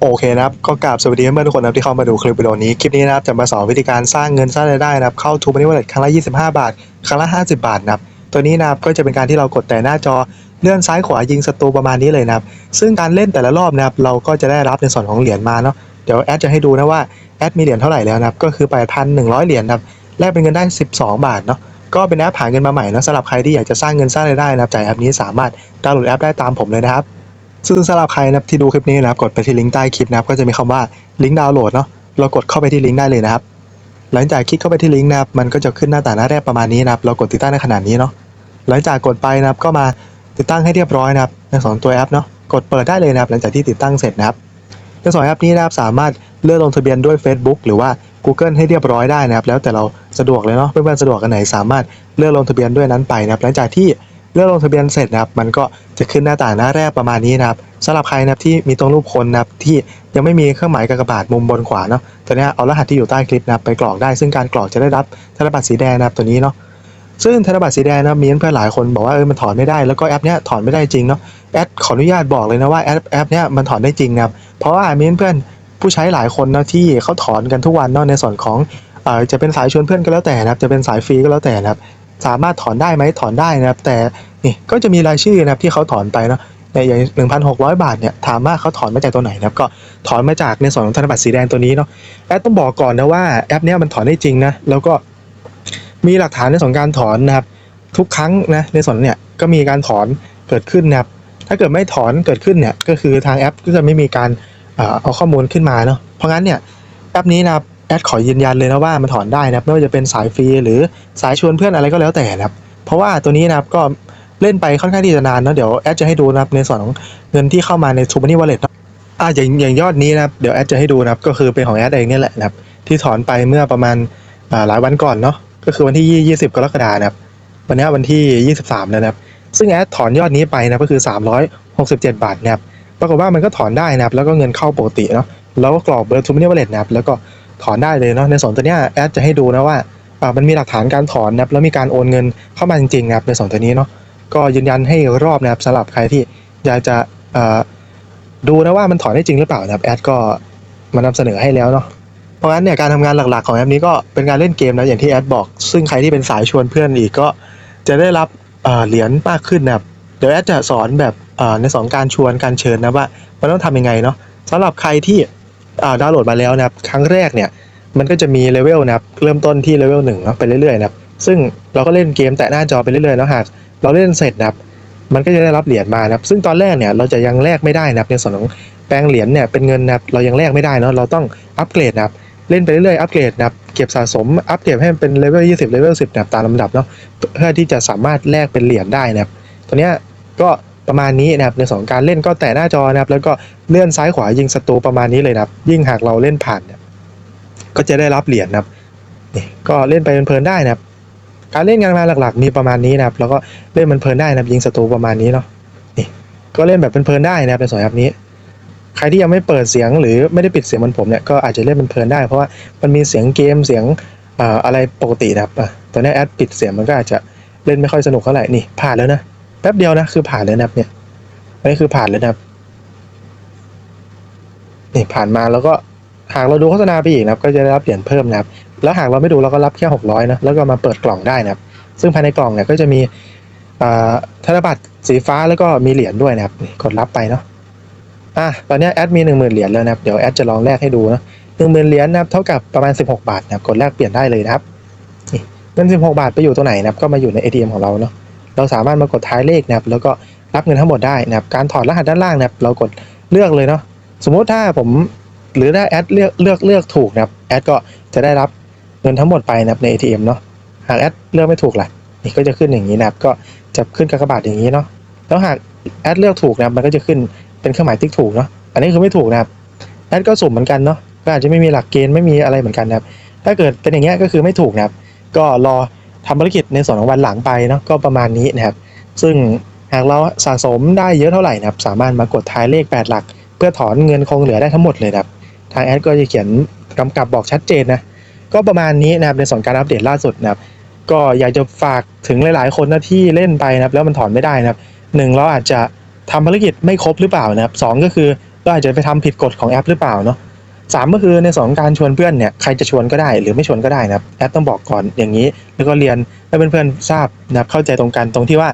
โอเคนะครับก็กราบสวัสดีเพื่อนๆทุกคนนะครับที่เข้ามาดูคลิปวิดีโอนี้ คลิปนี้นะครับจะมาสอนวิธีการสร้างเงินสร้างรายได้นะครับเข้าทูมันนี่วอลเล็ตครั้งละ 25 บาท ครั้งละ 50 บาทนะครับตัวนี้นะครับก็จะเป็นการที่เรากดแต่หน้าจอเลื่อนซ้ายขวายิงศัตรูประมาณนี้เลยนะครับซึ่งการเล่นแต่ละรอบนะครับเราก็จะได้รับในส่วนของเหรียญมาเนาะเดี๋ยวแอดจะให้ดูนะว่าแอดมีเหรียญเท่าไหร่แล้วนะครับก็คือ8,100 เหรียญนะครับแลกเป็นเงินได้ 12 บาทเนาะก็เป็นแอปหาเงินมาใหม่นะสำหรับใครที่อยากจะสร้างเงินสร้างรายได้นะครับจากแอปนี้สามารถดาวน์โหลดแอปได้ตามผมเลยนะครับ ซึ่งสำหรับใครนะครับที่ดูคลิปนี้นะครับกดไปที่ลิงก์ใต้คลิปนะครับก็จะมีคำว่าลิงก์ดาวน์โหลดเนาะเรากดเข้าไปที่ลิงก์ได้เลยนะครับ หลังจากคลิกเข้าไปที่ลิงก์นะครับมันก็จะขึ้นหน้าต่าหน้าแรกประมาณนี้นะครับเรากดติดตั้งในขนาดนี้เนาะหลังจากกดไปนะครับก็มาติดตั้งให้เรียบร้อยนะครับในส่วนของตัวแอปเนาะกดเปิดได้เลยนะครับหลังจากที่ติดตั้งเสร็จนะครับในส่วนแอปนี้นะครับสามารถเลือนลงทะเบียนด้วย Facebook หรือว่า Google ให้เรียบร้อยได้นะครับแล้วแต่เราสะดวกเลยเนาะเพื่อนๆสะดวกกันไหนสามารถเลือนลงทะเบียนด้วยนั้นไปนะครับหลังจากที่ เลื่อนลงทะเบียนเสร็จนะครับ มันก็จะขึ้นหน้าต่างหน้าแรกประมาณนี้นะครับสำหรับใครนะครับที่มีตรงรูปคนนะครับที่ยังไม่มีเครื่องหมายกากบาทมุมบนขวาเนาะตัวเนี้ยเอารหัสที่อยู่ใต้คลิปนะครับไปกรอกได้ซึ่งการกรอกจะได้รับธนบัตรสีแดงนะครับตัวนี้เนาะซึ่งธนบัตรสีแดงนะครับมีเพื่อนหลายคนบอกว่าเออมันถอนไม่ได้แล้วก็แอปเนี้ยถอนไม่ได้จริงเนาะแอดขออนุญาตบอกเลยนะว่าแอปแอปเนี้ยมันถอนได้จริงนะครับเพราะว่ามีเพื่อนผู้ใช้หลายคนนะที่เขาถอนกันทุกวันเนาะในส่วนของเอ่อจะเป็นสายชวนเพื่อนก็แล้วแต่นะครับจะเป็นสายฟรีก็แล้วแต่นะครับสามารถถอนได้ไหมถอนได้นะครับแต่ นี่ก็จะมีรายชื่อนะครับที่เขาถอนไปเนาะในอย่างหนึ่งพันหกร้อยบาทเนี่ยถามว่าเขาถอนมาจากตัวไหนนะครับก็ถอนมาจากในส่วนของธนบัตรสีแดงตัวนี้เนาะแอดต้องบอกก่อนนะว่าแอปเนี้ยมันถอนได้จริงนะแล้วก็มีหลักฐานในส่วนการถอนนะครับทุกครั้งนะในส่วนเนี่ยก็มีการถอนเกิดขึ้นนะครับถ้าเกิดไม่ถอนเกิดขึ้นเนี่ยก็คือทางแอปก็จะไม่มีการเอาข้อมูลขึ้นมาเนาะเพราะงั้นเนี่ยแอปนี้นะครับแอดขอยืนยันเลยนะว่ามันถอนได้นะไม่ว่าจะเป็นสายฟรีหรือสายชวนเพื่อนอะไรก็แล้วแต่นะครับเพราะว่าตัวนี้นะครับก็ เล่นไปค่อนข้างที่จะนานเนาะเดี๋ยวแอดจะให้ดูนะครับในส่วนของเงินที่เข้ามาใน t ู m ันนี่วอลเล็ตอ่าอย่างอย่างยอดนี้นะครับเดี๋ยวแอดจะให้ดูนะครับก็คือเป็นของแอดเองเนี่ยแหละนะครับที่ถอนไปเมื่อประมาณอ่าหลายวันก่อนเนาะก็คือวันที่ 20 กรกฎาคมนะครับวันนี้วันที่ 23แล้วนะครับซึ่งแอดถอนยอดนี้ไปนะก็คือ 367 บาทนะครับปรากฏว่ามันก็ถอนได้นะครับแล้วก็เงินเข้าปกติเนาะแล้วก็กรอกเบอร์ t ู m ันนี่วอลเล็ตนะครับแล้วก็ถอนได้เลยเนาะในส่วนตัวเนี้ยแอดจะให้ดูนะว่าอ่ามันมีหลักฐานการถอนนะครับแล้วมีการโอนเงินเข้ามาจริงๆนะครับในส่วนตัวนี้เนาะ ก็ยืนยันให้รอบนะครับสำหรับใครที่อยากจะดูนะว่ามันถอนได้จริงหรือเปล่านะครับแอดก็มานำเสนอให้แล้วเนาะเพราะงั้นเนี่ยการทำงานหลักๆของแอปนี้ก็เป็นการเล่นเกมนะอย่างที่แอดบอก ซึ่งใครที่เป็นสายชวนเพื่อนอีกก็จะได้รับเหรียญมากขึ้นนะครับเดี๋ยวแอดจะสอนแบบในสองการชวนการเชิญนะว่ามันต้องทำยังไงเนาะสำหรับใครที่ดาวน์โหลดมาแล้วนะครับครั้งแรกเนี่ยมันก็จะมีเลเวลนะครับเริ่มต้นที่เลเวลหนึ่งเนาะไปเรื่อยๆนะครับซึ่งเราก็เล่นเกมแตะหน้าจอไปเรื่อยๆแล้วหาก เราเล่นเสร็จนะครับมันก็จะได้รับเหรียญมานะครับ ซึ่งตอนแรกเนี่ยเราจะยังแลกไม่ได้นะครับในส่วนของแปลงเหรียญเนี่ยเป็นเงินนะครับเรายังแลกไม่ได้เนาะเราต้องอัปเกรดนะครับเล่นไปเรื่อยๆอัปเกรดนะครับเก็บสะสมอัปเกรดให้มันเป็นเลเวล20เลเวล10นะครับตามลำดับเนาะเพื่อที่จะสามารถแลกเป็นเหรียญได้นะครับตัวเนี้ยก็ประมาณนี้นะครับในสองการเล่นก็แตะหน้าจอนะครับ แล้วก็เลื่อนซ้ายขวายิงศัตรูประมาณนี้เลยนะครับ ยิ่งหากเราเล่นผ่านเนี่ยก็จะได้รับเหรียญนะครับนี่ก็เล่นไปเพลินๆได้นะครับ การเล่นงานมาหลักๆ มีประมาณนี้นะครับ แล้วก็เล่นมันเพลินได้นะยิงศัตรูประมาณนี้เนาะนี่ก็เล่นแบบเพลินได้นะครับในสองแอปนี้ ใครที่ยังไม่เปิดเสียงหรือไม่ได้ปิดเสียงเหมันผมเนี่ยก็อาจจะเล่นมันเพลินได้เพราะว่ามันมีเสียงเกมเสียงอะไรปกตินะครับตอนนี้แอดปิดเสียงมันก็อาจจะเล่นไม่ค่อยสนุกเท่าไหร่นี่ผ่านแล้วนะแป๊บเดียวนะคือผ่านเลยนะครับเนี่ยอันนี้คือผ่านเลยนะครับนี่ผ่านมาแล้วก็หากเราดูโฆษณาไปอีกนะครับ ก็จะได้รับเหรียญเพิ่มนะครับ แล้วหากเราไม่ดูเราก็รับแค่600นะแล้วก็มาเปิดกล่องได้นะครับ ซึ่งภายในกล่องเนี่ยก็จะมีธนบัตรสีฟ้าแล้วก็มีเหรียญด้วยนะครับกดรับไปเนาะอะตอนนี้แอดมี10,000เหรียญแล้วนะครับเดี๋ยวแอดจะลองแลกให้ดูนะ10,000เหรียญนะครับเท่ากับประมาณ16บาทนะครับกดแลกเปลี่ยนได้เลยนะครับเงิน16บาทไปอยู่ตัวไหนนะครับก็มาอยู่ใน ATM ของเราเนาะเราสามารถมากดท้ายเลขนะครับแล้วก็รับเงินทั้งหมดได้นะครับการถอดรหัสด้านล่างนะครับเรากดเลือกเลยเนาะสมมุติถ้าผมหรือถ้าแอดเลือกเลือกเลือกถูกนะครับแอดก็จะได้รับ งินทั้งหมดไปนะครับใน ATM เนาะหากแอดเลือกไม่ถูกล่ะนี่ก็จะขึ้นอย่างนี้นะครับก็จะขึ้นกากบาทอย่างนี้เนาะแล้วหากแอดเลือกถูกนะครับมันก็จะขึ้นเป็นเครื่องหมายติ๊กถูกเนาะอันนี้คือไม่ถูกนะครับแอดก็สุ่มเหมือนกันเนาะก็อาจจะไม่มีหลักเกณฑ์ไม่มีอะไรเหมือนกันนะครับถ้าเกิดเป็นอย่างเงี้ยก็คือไม่ถูกนะครับ ก็รอทำภารกิจในส่วนของวันหลังไปเนาะก็ประมาณนี้นะครับ ซึ่งหากเราสะสมได้เยอะเท่าไหร่นะครับ สามารถมากดท้ายเลข 8 หลัก เพื่อถอนเงินคงเหลือได้ทั้งหมดเลยนะครับ ทางแอดก็จะเขียนกำกับบอกชัดเจนนะ ก็ประมาณนี้นะครับในส่วนการอัปเดตล่าสุดนะครับ ก็อยากจะฝากถึงหลาย ๆ คนนะที่เล่นไปนะครับ แล้วมันถอนไม่ได้นะครับหนึ่งเราอาจจะทำภารกิจไม่ครบหรือเปล่านะครับสองก็คือก็อาจจะไปทำผิดกฎของแอปหรือเปล่าเนาะสามก็คือในส่วนของการชวนเพื่อนเนี่ยใครจะชวนก็ได้หรือไม่ชวนก็ได้นะครับแอปต้องบอกก่อนอย่างนี้ แล้วก็เรียนให้เพื่อนๆทราบนะครับเข้าใจตรงกันตรงที่ว่า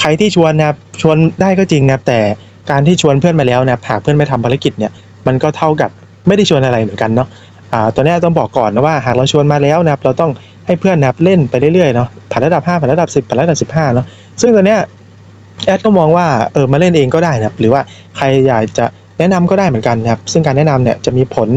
ใครที่ชวนนะครับชวนได้ก็จริงนะครับแต่การที่ชวนเพื่อนมาแล้วนะครับหากเพื่อนไม่ทำภารกิจเนี่ยมันก็เท่ากับไม่ได้ชวนอะไรเหมือนกันเนาะ ตัวนี้ต้องบอกก่อนนะว่าหากเราชวนมาแล้วนะครับเราต้องให้เพื่อนนะครับเล่นไปเรื่อยๆเนาะผ่านระดับ 5 ผ่านระดับ 10ผ่านระดับ 15เนาะซึ่งตัวเนี้ยแอดก็มองว่าเออมาเล่นเองก็ได้นะครับหรือว่าใครอยากจะแนะนำก็ได้เหมือนกันนะครับซึ่งการแนะนำเนี่ยจะมีผล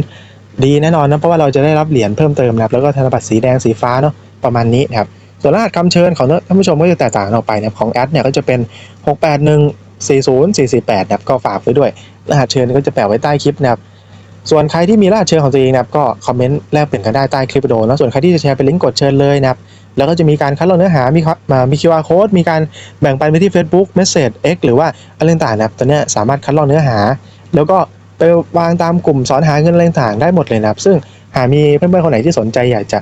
ดีแน่นอนนะเพราะว่าเราจะได้รับเหรียญเพิ่มเติมนะครับแล้วก็ธนบัตรสีแดงสีฟ้าเนาะประมาณนี้นะครับส่วนรหัสคำเชิญของท่านผู้ชมก็จะแตกต่างออกไปนะครับของแอดเนี่ยก็จะเป็น 681 40 448นะครับก็ฝากไว้ด้วย รหัสเชิญก็จะแปะไว้ใต้คลิปนะครับ ส่วนใครที่มีรหัสเชิญของตัวเองนะครับก็คอมเมนต์แลกเปลี่ยนกันได้ใต้คลิปวิดีโอนะส่วนใครที่จะแชร์เป็นลิงก์กดเชิญเลยนะครับแล้วก็จะมีการคัดลอกเนื้อหา มีครับมามี QR code มีการแบ่งปันไปที่ Facebook Message X หรือว่าอะไรต่างๆนะครับตัวเนี้ยสามารถคัดลอกเนื้อหา แล้วก็ไปวางตามกลุ่มสอนหาเงินอะไรต่างๆได้หมดเลยนะครับซึ่งหากมีเพื่อนๆคนไหนที่สนใจอยากจะ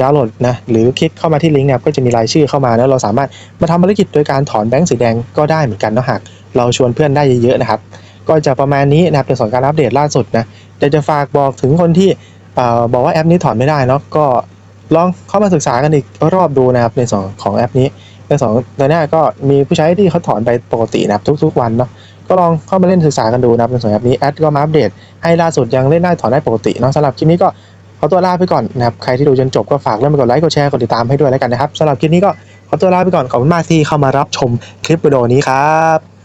ดาวน์โหลดนะหรือคลิกเข้ามาที่ลิงก์นะครับก็จะมีรายชื่อเข้ามาแล้วเราสามารถมาทำภารกิจโดยการถอนแบงค์สีแดงก็ได้เหมือนกันเนาะหากเราชวนเพื่อนได้เยอะๆนะครับ ก็จะประมาณนี้นะครับในส่วนการอัปเดตล่าสุดนะเดี๋ยวจะฝากบอกถึงคนที่อบอกว่าแอปนี้ถอนไม่ได้เนาะก็ลองเข้ามาศึกษากันอีกรอบดูนะครับในส่วนของแอปนี้ในส่วนตอนนี้ก็มีผู้ใช้ที่เขาถอนไปปกตินะครับทุกๆวันเนาะก็ลองเข้ามาเล่นศึกษากันดูนะครับในส่วนแอปนี้แอดก็มาอัปเดตให้ล่าสุดยังเล่นได้ถอนได้ปกติเนาะสำหรับคลิปนี้ก็ขอตัวลาไปก่อนนะครับใครที่ดูจนจบก็ฝากเรื่องไปกดไลค์กดแชร์กดติดตามให้ด้วยแล้วกันนะครับสำหรับคลิปนี้ก็ขอตัวลาไปก่อนขอบคุณมากที่เข้ามารับชมคลิปวิดีโอนี้ครับ